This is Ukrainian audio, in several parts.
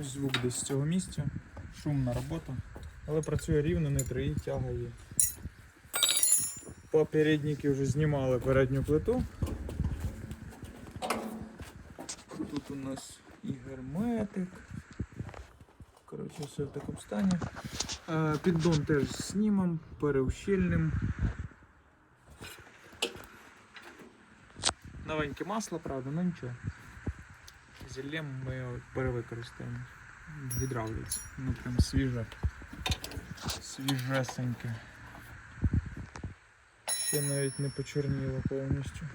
Ось звук десь з цього місця. Шумна робота. Але працює рівно, не три, тяга є. Попередники вже знімали передню плиту. Тут у нас і герметик. Коротше, все в такому стані. Е, Піддон теж знімем, переущільним. Новеньке масло, правда, ну нічого. Зіллям ми його перевикористаємо в гідравліці. Ну прям свіже. Свіжесеньке. Ще навіть не почорніло повністю.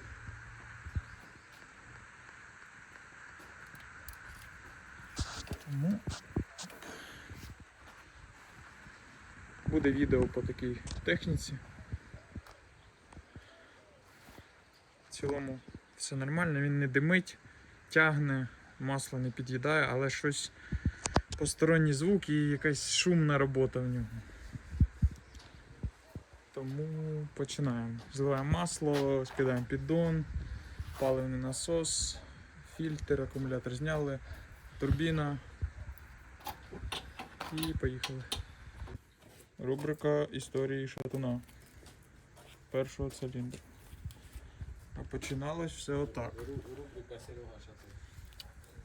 Тому буде відео по такій техніці. В цілому все нормально, він не димить, тягне, масло не під'їдає, але щось посторонній звук і якась шумна робота в нього. Тому починаємо. Зливаємо масло, скидаємо піддон, паливний насос, фільтр, акумулятор зняли, турбіна. І поїхали. Рубрика історії шатуна. Першого циліндру. А починалось все отак. Рубрика Серега Шатун.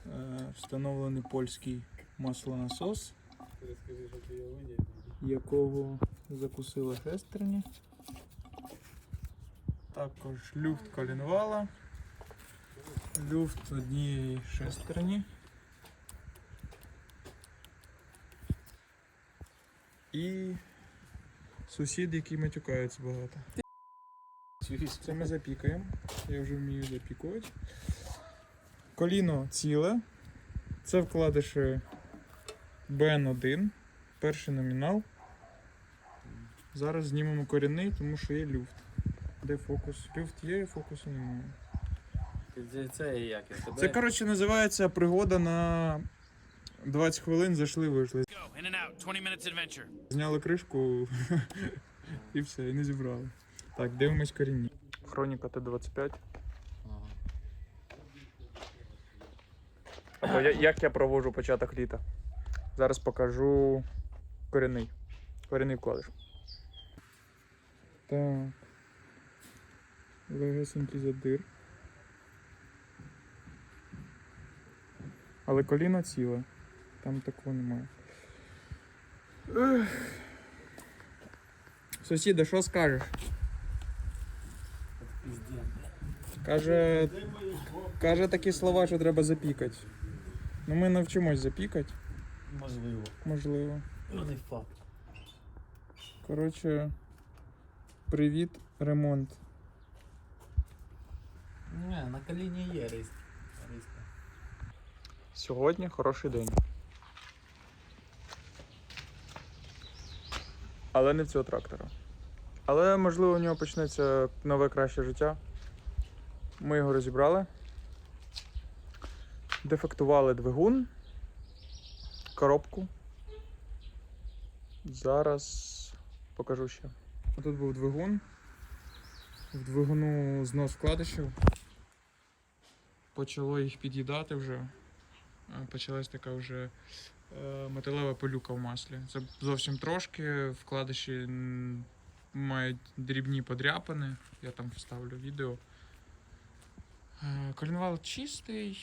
Е, Встановлений польський маслонасос, якого закусили шестерні. Також люфт колінвала, люфт однієї шестерні. І сусід, який матюкається багато. Це ми запікаємо. Я вже вмію запікувати. Коліно ціле. Це вкладиші BN1, перший номінал. Зараз знімемо корінний, тому що є люфт. Де фокус? Люфт є, фокусу немає. Це, це як я тебе. Це, коротше, називається пригода на 20 хвилин, зайшли, вийшли. Go, in and out, 20 minutes adventure. Зняли кришку і все, і не зібрали. Так, дивимось корінні. Хроніка Т-25. Ага. Або я- як я проводжу початок літа. Зараз покажу корінний. Корінний вкладиш. Так. Легесенький задир. Але коліно ціле. Там такого немає. Ех. Що скажеш? Каже, каже такі слова, що треба запікати. Ну ми навчимось запікати, Можливо. можливо. Ну не факт. Коротше, привіт, ремонт. Не, на коліні є. Риска. Сьогодні хороший день. Але не в цього трактора. Але можливо у нього почнеться нове краще життя. Ми його розібрали. Дефектували двигун, коробку. Зараз покажу ще. Тут був двигун. В двигуну знос вкладишів. Почало їх під'їдати вже. Е, Почалась така вже е, металева пилюка в маслі. Це зовсім трошки. Вкладиші мають дрібні подряпини. Я там вставлю відео. Е, Колінвал чистий,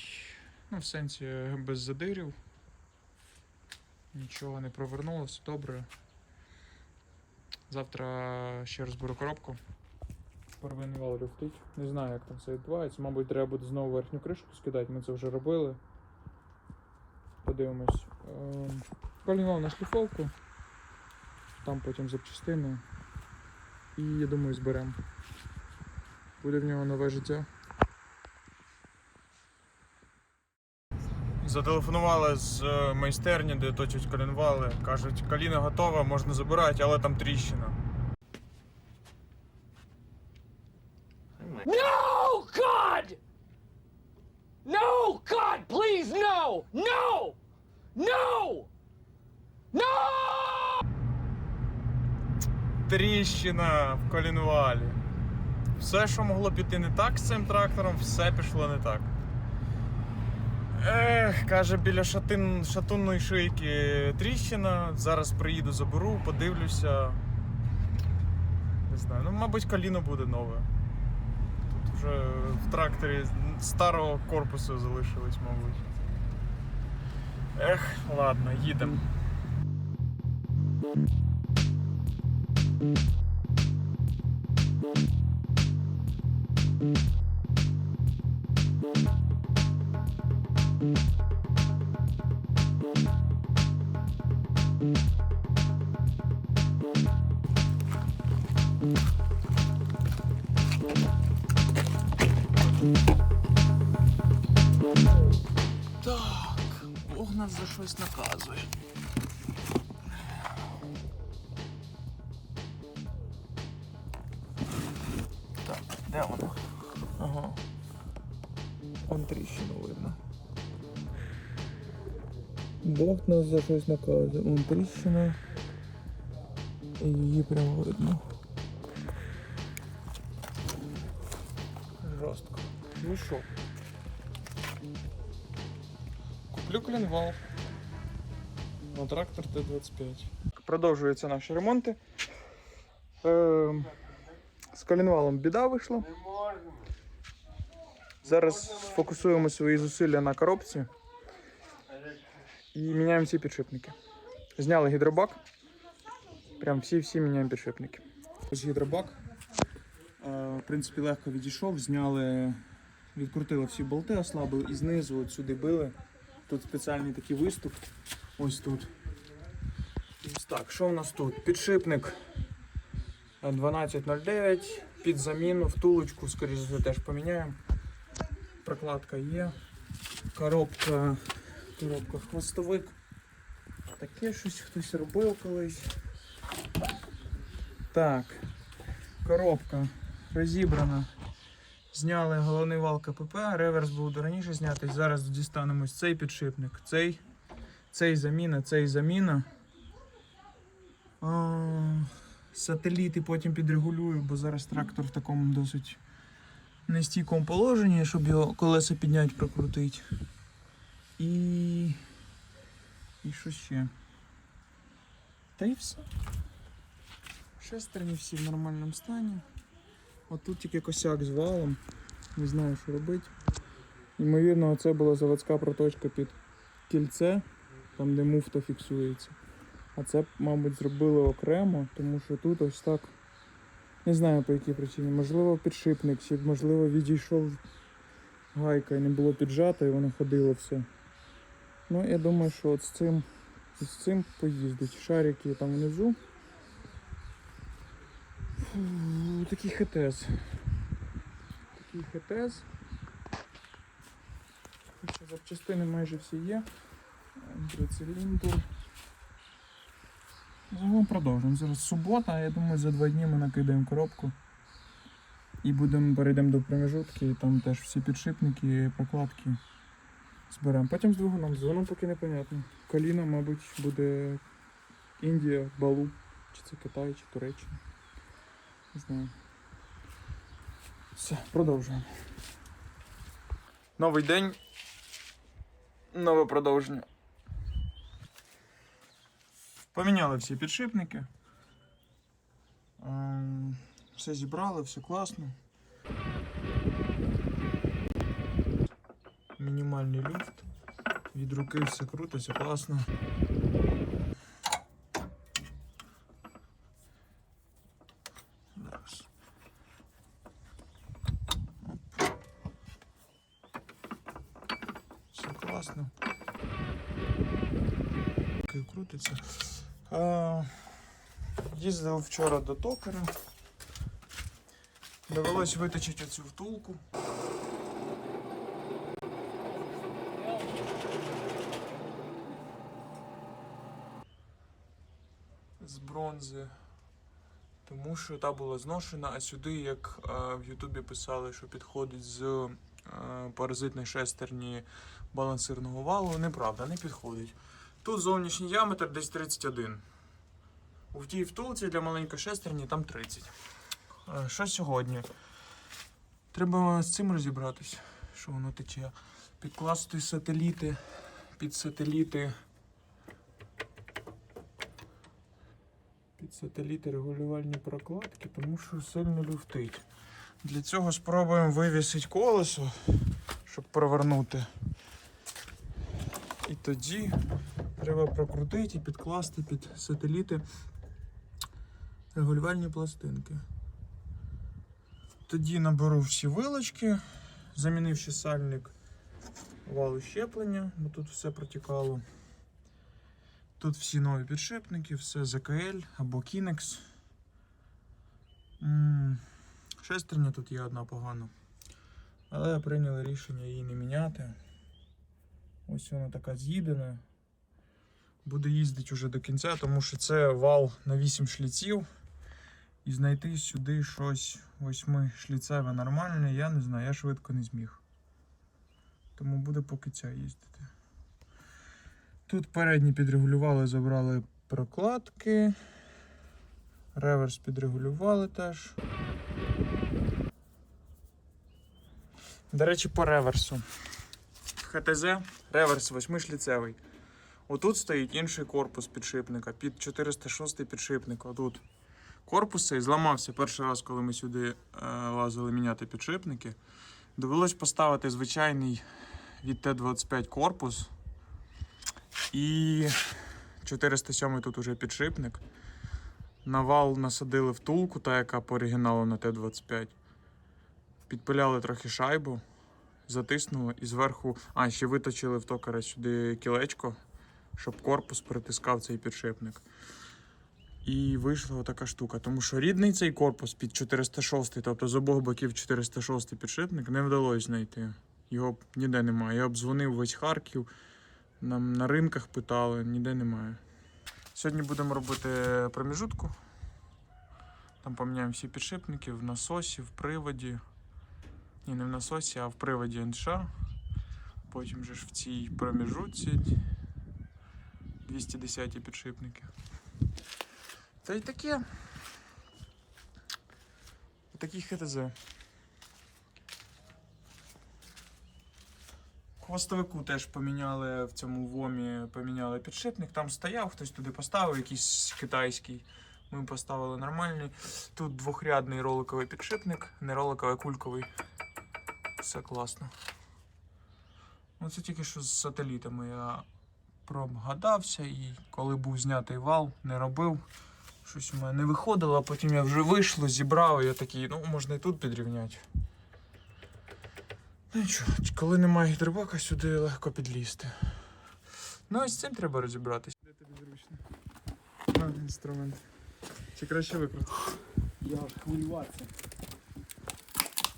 ну, в сенсі е, без задирів. Нічого не провернуло, все добре. Завтра ще розберу коробку. Первинний вал люфтить. Не знаю, як там все відбувається. Мабуть, треба буде знову верхню кришку скидати, ми це вже робили. Подивимось. Ем, Колінвал на шліфовку. Там потім запчастини. І я думаю, зберемо. Буде в нього нове життя. Зателефонували з е, майстерні, де точать колінвали. Кажуть, коліна готова, можна забирати, але там тріщина. No, God! No, God, please, no! No! No! No! Тріщина в колінвалі. Все, що могло піти не так з цим трактором, все пішло не так. Ех, каже, біля шатин, шатунної шийки тріщина. Зараз приїду, заберу, подивлюся. Не знаю, ну, мабуть, коліно буде нове. Тут вже в тракторі старого корпусу залишилось, мабуть. Ех, ладно, їдемо. Так, Бог нас за щось наказує. Вон тріщина. І її прямо видно. Жорстко. Ну що? Куплю коленвал на трактор Т-25. Продовжуються наші ремонти. Ем, з коленвалом біда вийшла. Зараз фокусуємо свої зусилля на коробці і міняємо всі підшипники. Зняли гідробак. Прям всі-всі міняємо підшипники. Ось гідробак. Е, В принципі, легко відійшов, зняли, відкрутили всі болти, ослабили і знизу от сюди били. Тут спеціальний такий виступ. Ось тут. Ось так, що в нас тут? Підшипник е, 1209 під заміну, втулочку, скоріше за все, теж поміняємо. Прокладка є. Коробка, коробка хвостовик. Таке щось хтось робив колись. Так, коробка розібрана. Зняли головний вал КПП, реверс був раніше знятий. Зараз дістанемо ось цей підшипник. Цей, цей заміна, цей заміна. А, сателіти потім підрегулюю, бо зараз трактор в такому досить нестійкому положенні, щоб його колеса підняти, прокрутити. І. І що ще? Та і все. Шестерні всі в нормальному стані. От тут тільки косяк з валом. Не знаю, що робити. Ймовірно, це була заводська проточка під кільце, там де муфта фіксується. А це, мабуть, зробили окремо, тому що тут ось так. Не знаю по якій причині. Можливо, підшипник, чи можливо відійшов гайка і не було піджато, і воно ходило все. Ну, я думаю, що от з цим, з цим поїздить. Шарики там внизу. Фу, такий хетез. Такий хетез. Хоча запчастини майже всі є. Трициліндр. Загалом продовжуємо. Зараз субота, я думаю, за два дні ми накидаємо коробку. І будемо перейдемо до проміжутки, і там теж всі підшипники, прокладки зберемо. Потім з двигуном. З двигуном поки непонятно. Коліна, мабуть, буде Індія, Балу. Чи це Китай, чи Туреччина. Не знаю. Все, продовжуємо. Новий день. Нове продовження. Поміняли всі підшипники. Ем, Все зібрали, все класно. Мінімальний люфт. Від руки все круто, все класно. Зараз. Оп. Все класно. Руки крутиться. А, їздив вчора до токаря. Довелось виточити цю втулку. Бронзи. Тому що та була зношена, а сюди, як е, в Ютубі писали, що підходить з е, паразитної шестерні балансирного валу, неправда, не підходить. Тут зовнішній діаметр десь 31. У тій втулці для маленької шестерні там 30. Е, Що сьогодні? Треба з цим розібратись, що воно тече. підкласти сателіти під сателіти. Сателіти регулювальні прокладки, тому що сильно люфтить. Для цього спробуємо вивісити колесо, щоб провернути. І тоді треба прокрутити і підкласти під сателіти регулювальні пластинки. Тоді наберу всі вилочки, замінивши сальник валу щеплення, бо тут все протікало. Тут всі нові підшипники, все ЗКЛ або Kinex. Шестерня тут є одна погана. Але прийняли рішення її не міняти. Ось вона така з'їдена. Буде їздити вже до кінця, тому що це вал на 8 шліців. І знайти сюди щось восьми шліцеве нормальне, я не знаю, я швидко не зміг. Тому буде поки ця їздити. Тут передні підрегулювали, забрали прокладки. Реверс підрегулювали теж. До речі, по реверсу. ХТЗ реверс восьмишліцевий. Отут стоїть інший корпус підшипника під 406 підшипник. Отут. Корпус цей зламався перший раз, коли ми сюди е, лазили міняти підшипники. Довелось поставити звичайний від Т-25 корпус. І 407 тут уже підшипник. На вал насадили втулку, та яка по оригіналу на Т-25. Підпиляли трохи шайбу, затиснули і зверху. А, ще виточили в токаря сюди кілечко, щоб корпус притискав цей підшипник. І вийшла отака штука. Тому що рідний цей корпус під 406, тобто з обох боків 406 підшипник, не вдалося знайти. Його ніде немає. Я обдзвонив весь Харків, нам на ринках питали, ніде немає. Сьогодні будемо робити проміжутку. Там поміняємо всі підшипники в насосі, в приводі. Ні, не в насосі, а в приводі НШ. Потім же ж в цій проміжутці 210 підшипники. Та й таке. Такі ХТЗ. Хвостовику теж поміняли в цьому вомі, поміняли підшипник. Там стояв, хтось туди поставив, якийсь китайський. Ми поставили нормальний. Тут двохрядний роликовий підшипник, не роликовий, кульковий. Все класно. Ну, це тільки що з сателітами я прогадався і коли був знятий вал, не робив. Щось у мене не виходило, а потім я вже вийшло, зібрав, і я такий, ну можна і тут підрівняти. Ну нічого, коли немає гідробака, сюди легко підлізти. Ну і з цим треба розібратися. Де тобі зручно? На, інструмент. Чи краще викрутку? Я аж хвилюватися.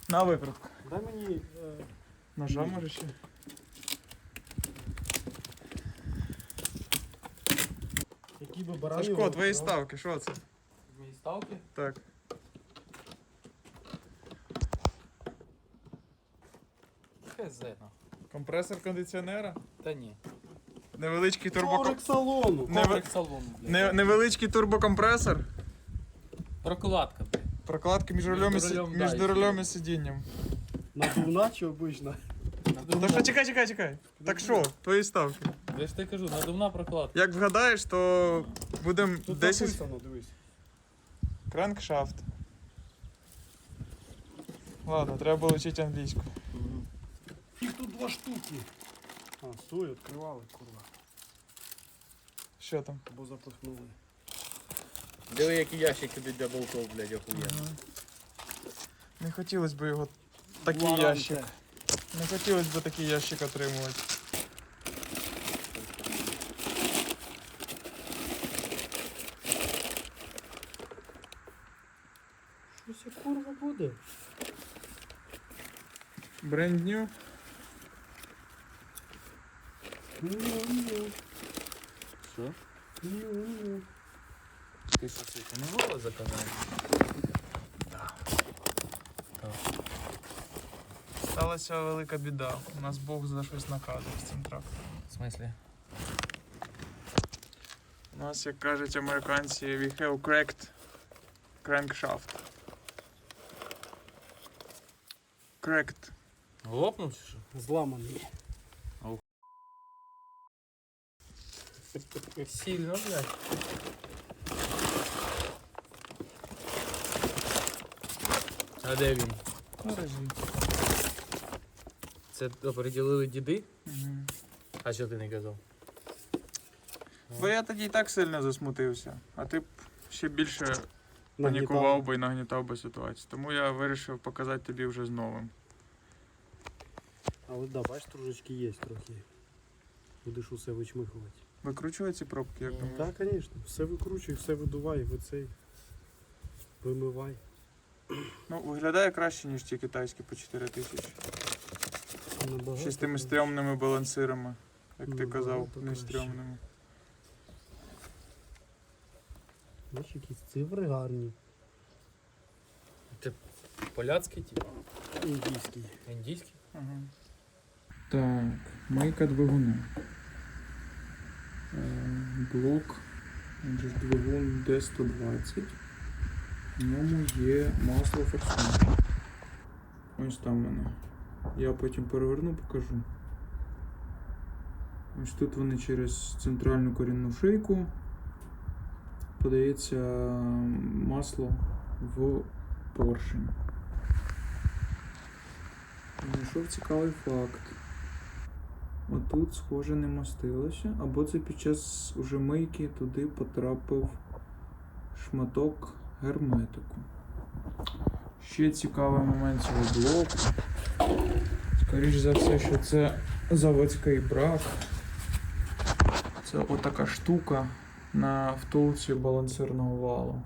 На викрутку. Дай мені. Е, Ножа може ще. які би барани. Сашко, твої ставки, що це? Мої ставки? Так. Хз, ну. Компресор кондиціонера. Та ні. Невеличкий турбо... Коврик салону. Не- Коврик салону, блядь. Не, невеличкий турбокомпресор. Прокладка, блядь. Прокладка між рулем, і, Між рулем, між да, і рулем і сидінням. Надувна чи обична? Та що, чекай, чекай, чекай. Так що, твої ставки. Я ж ти кажу, надувна прокладка. Як вгадаєш, то будемо Тут 10 написано, дивись. кранкшафт. Ладно, треба було вчити англійську. Два штуки. А, стой, відкривали, курва. Що там? Або запихнули. Диви, які ящики для болтов, блядь, охуєнно. Не хотілося б його такий Варанте. ящик. Не хотілося б такий ящик отримувати. Що це курва буде? Бренд new. Що? Ти що, це не голо заказав? Сталася велика біда. У нас Бог за щось наказав з цим трактором. В смислі? У нас, як кажуть американці, we have cracked crankshaft. Cracked. Лопнув чи що? Зламаний. Сильно, блядь. А де він? Наразі. Це оприділили діди? Мгм. А що ти не казав? Бо я тоді і так сильно засмутився, а ти б ще більше панікував би і нагнітав би ситуацію. Тому я вирішив показати тобі вже з новим. Але да, бачиш, трошечки є трохи. Будеш усе вичмихувати. Викручує ці пробки, як думаєш? Так, звісно. Все викручуй, все видувай, ви цей. Вимивай. Ну, виглядає краще, ніж ті китайські по 4 тисячі. Набагато Ще з тими краще. стрьомними балансирами, як ти Набагато казав, не краще. стрьомними. Бачиш, якісь цифри гарні. Поляцький тип? Індійський. Індійський? Ага. Так, мийка двигуна. Е, Блок, двигун D120. В ньому є масло форсунки. Ось там воно. Я потім переверну, покажу. Ось тут вони через центральну корінну шийку подається масло в поршень. Знайшов цікавий факт. Отут, схоже, не мастилося, або це під час уже мийки туди потрапив шматок герметику. Ще цікавий момент цього блоку. Скоріш за все, що це заводський брак. Це отака штука на втулці балансирного валу.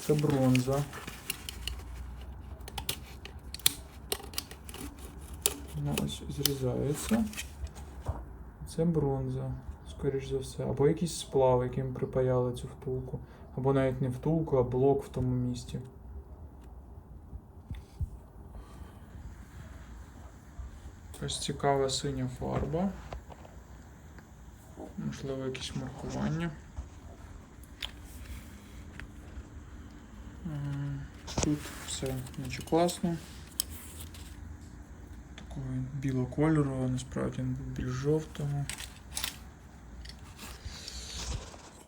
Це бронза. Вона ось зрізається. Це бронза, скоріш за все. Або якийсь сплав, яким припаяли цю втулку. Або навіть не втулку, а блок в тому місці. Ось цікава синя фарба. Можливо, якісь маркування. Тут все наче класно білого кольору, насправді він був більш жовтого.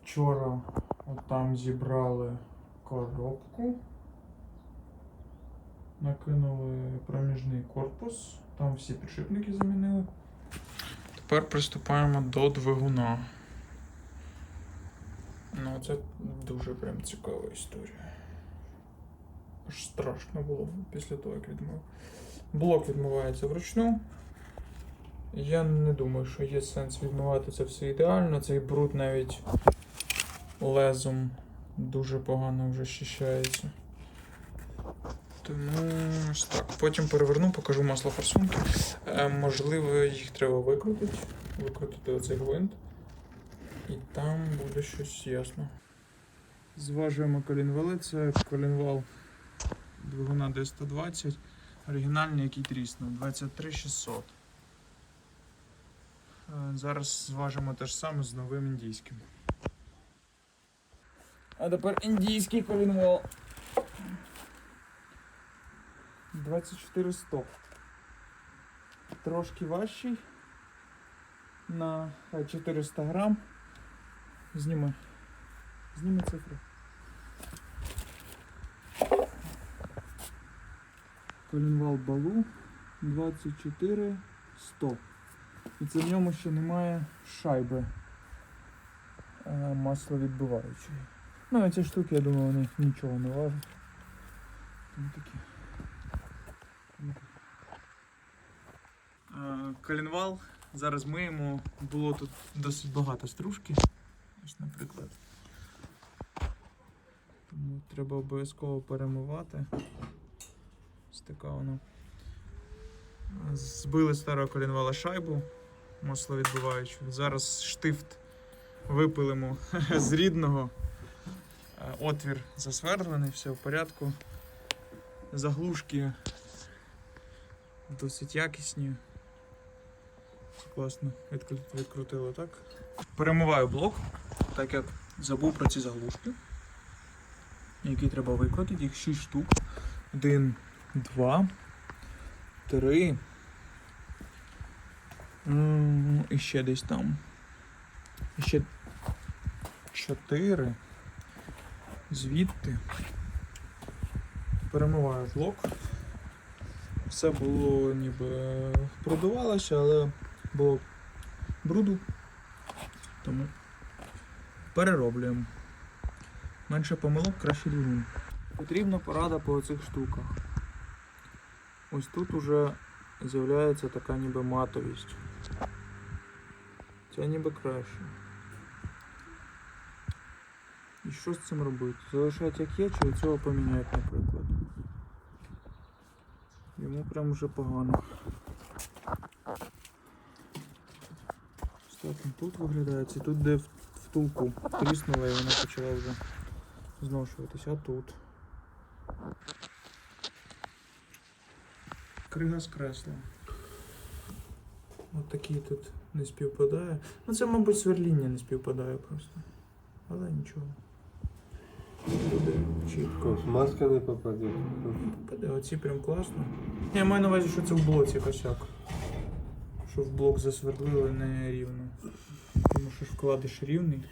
Вчора отам зібрали коробку. Накинули проміжний корпус, там всі підшипники замінили. Тепер приступаємо до двигуна. Ну, це дуже прям цікава історія. Аж страшно було після того, як відмив. Блок відмивається вручну. Я не думаю, що є сенс відмивати це все ідеально. Цей бруд навіть лезом дуже погано вже щищається. Тому ось так. Потім переверну, покажу масло форсунки. Е, можливо, їх треба викрутити. Викрутити оцей гвинт. І там буде щось ясно. Зважуємо колінвали. Це колінвал двигуна D120. Оригінальний, який тріснув, 23600. Е, Зараз зважимо те ж саме з новим індійським. А тепер індійський колінвал. 24100. Трошки важчий. На е, 400 грам. Зніми. Зніми цифри. Колінвал балу 24 100. І це в ньому ще немає шайби е, масловідбиваючої. Ну, а ці штуки, я думаю, вони нічого не важать. Такі. Е, Колінвал. Зараз миємо. Було тут досить багато стружки. Ось, наприклад. Тому треба обов'язково перемивати. Така вона. Збили старого колінвала шайбу масловідбиваючу. Зараз штифт випилимо з рідного. Е, Отвір засвердлений, все в порядку. Заглушки досить якісні. Класно відкрутило, так? Перемиваю блок, так як забув про ці заглушки, які треба викрутити, їх 6 штук. Один, два, три. І ще десь там. І ще чотири. Звідти. Перемиваю влог. Все було ніби продувалося, але було бруду. Тому перероблюємо. Менше помилок, краще двигун. Потрібна порада по цих штуках. Ось тут уже з'являється така ніби матовість. Це ніби краще. І що з цим робити? Залишати як є, чи цього поміняти, наприклад. Йому прям вже погано. Ну тут виглядає, це тут де втулку тріснула і вона почала вже зношуватися, а тут. Крига з кресла. От такі тут не співпадає. Ну це, мабуть, сверління не співпадає просто. Але нічого. Буде чітко. Маска не попаде. Попаде, оці прям класно. Я маю на увазі, що це в блоці косяк. Що в блок засвердлили не рівно. Тому що ж вкладиш рівний.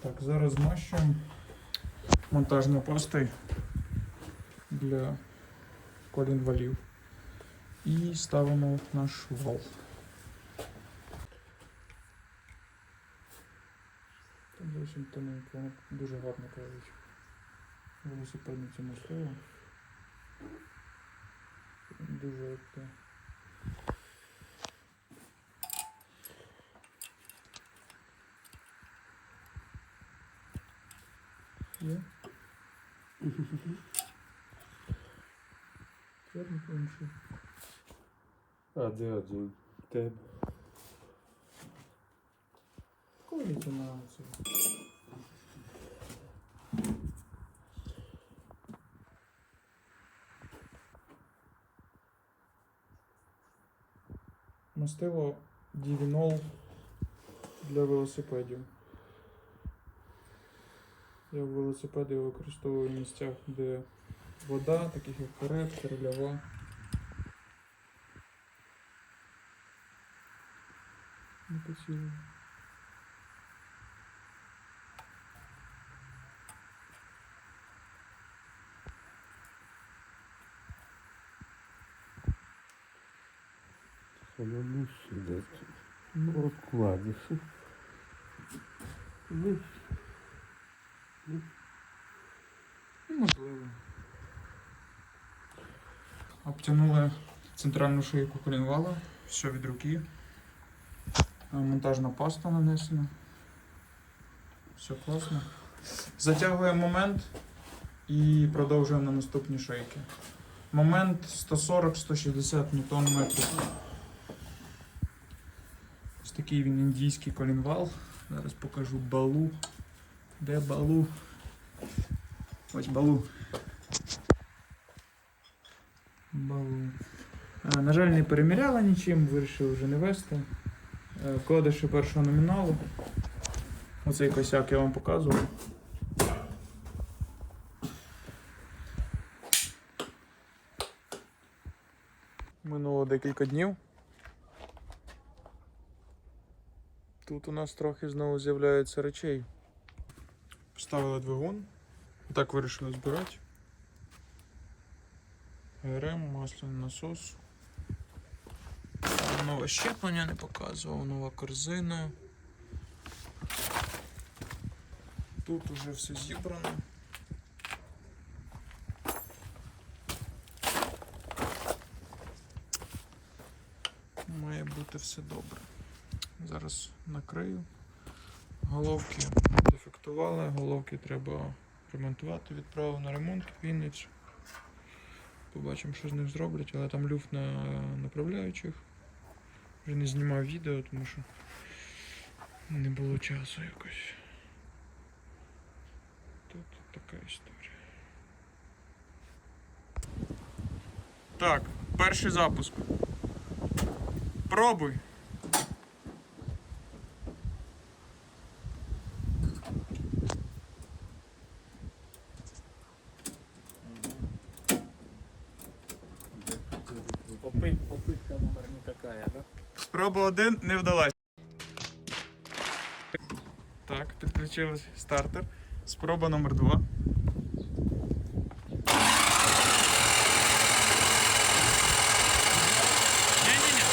Так, зараз змащуємо монтажну пастою для колін валів. І ставимо наш вал. Там зовсім тоненько, воно дуже гарно кажуть. Велосипедне цьому слово. Дуже як то. Є? Чорний інший. А де один? Тебе. Коліться на це. Мастило Дівінол для велосипедів. Я велосипеди використовую в місцях, де вода, таких як карет, рельова. Не поцілую. Воно не сюди. Ну, розкладиш. Ну, Можливо. Обтянули центральну шийку колінвала, все від руки. Е, Монтажна паста нанесена. Все класно. Затягуємо момент і продовжуємо на наступні шийки. Момент 140-160 ньютон метрів. Ось такий він індійський колінвал. Зараз покажу балу. Де балу? Ось. Балу. А, на жаль, не переміряла нічим, вирішив вже не вести. Е, Кодиші першого номіналу. Оцей косяк я вам показував. Минуло декілька днів. Тут у нас трохи знову з'являється речей. Поставили двигун. Так вирішили збирати. ГРМ, масляний насос. Нове щеплення не показував, нова корзина. Тут уже все зібрано. Має бути все добре. Зараз накрию. Головки дефектували, головки треба ремонтувати, відправив на ремонт Вінницю. Побачимо, що з них зроблять, але там люфт на направляючих. Вже не знімав відео, тому що не було часу якось. Тут така історія. Так, перший запуск. Пробуй. Спроба один не вдалась. Так, підключили стартер. Спроба номер два. Не-не-не.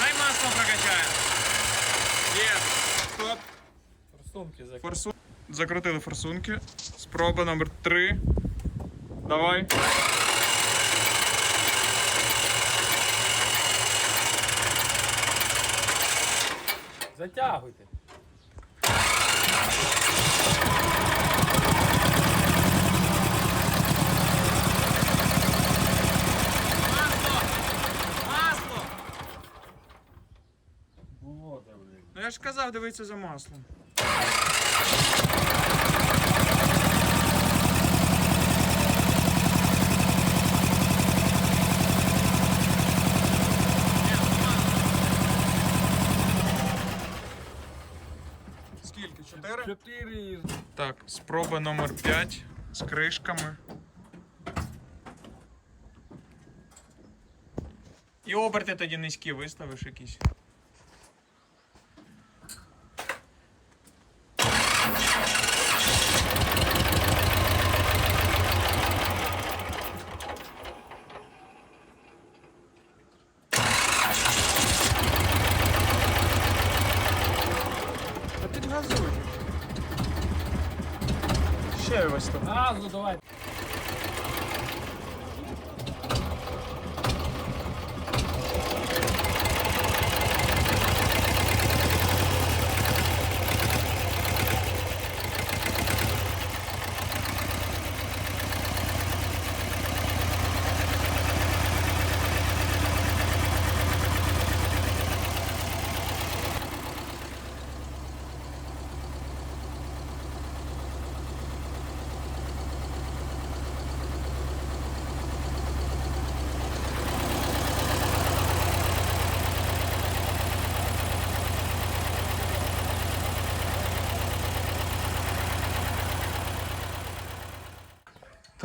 Дай масло прокачаем. Є. Стоп. Форсунки закрили. Форсу... Закрутили форсунки. Спроба номер три. Давай. Затягуйте. Масло! Масло! Ну я ж казав, дивитися за маслом. Скільки? Чотири? Чотири. Так, спроба номер 5 з кришками. І оберти тоді низькі виставиш якісь. Та підгазуй. Ось тут. Газу давай.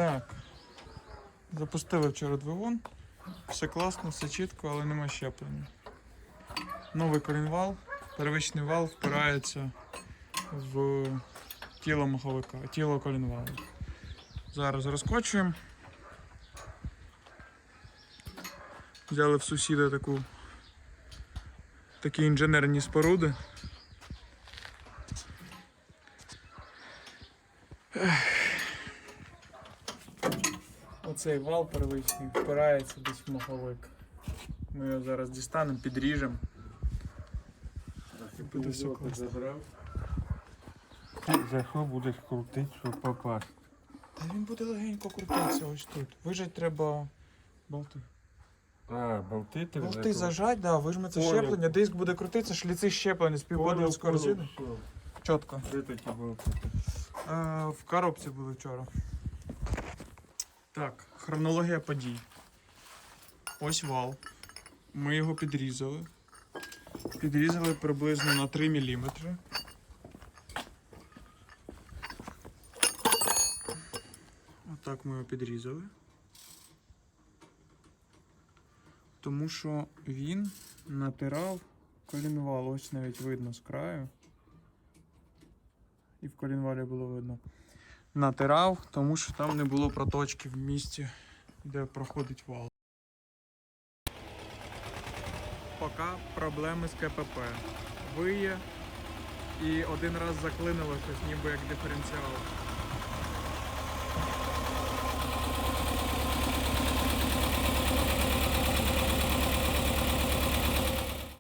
Так. Запустили вчора двигун. Все класно, все чітко, але нема щеплення. Новий колінвал, первичний вал впирається в тіло маховика, тіло колінвалу. Зараз розкочуємо. Взяли в сусіда таку такі інженерні споруди. Оцей вал первичний впирається десь в маховик. Ми його зараз дістанемо, підріжемо. І буде все класно. Ти за що будеш крутити, щоб попасти? Та він буде легенько крутитися ось тут. Вижать треба болти. А, болти ти вже Болти тут? зажать, да, вижметься Понял. щеплення, диск буде крутитися, шліци щеплення співпадуть з корзини. Чітко. Де такі болти? Е, в коробці були вчора. Так, хронологія подій. Ось вал. Ми його підрізали. Підрізали приблизно на 3 мм. Отак ми його підрізали. Тому що він натирав колінвал. Ось навіть видно з краю і в колінвалі було видно. Натирав, тому що там не було проточки в місці, де проходить вал. Поки проблеми з КПП. Виє і один раз заклинило щось ніби як диференціал.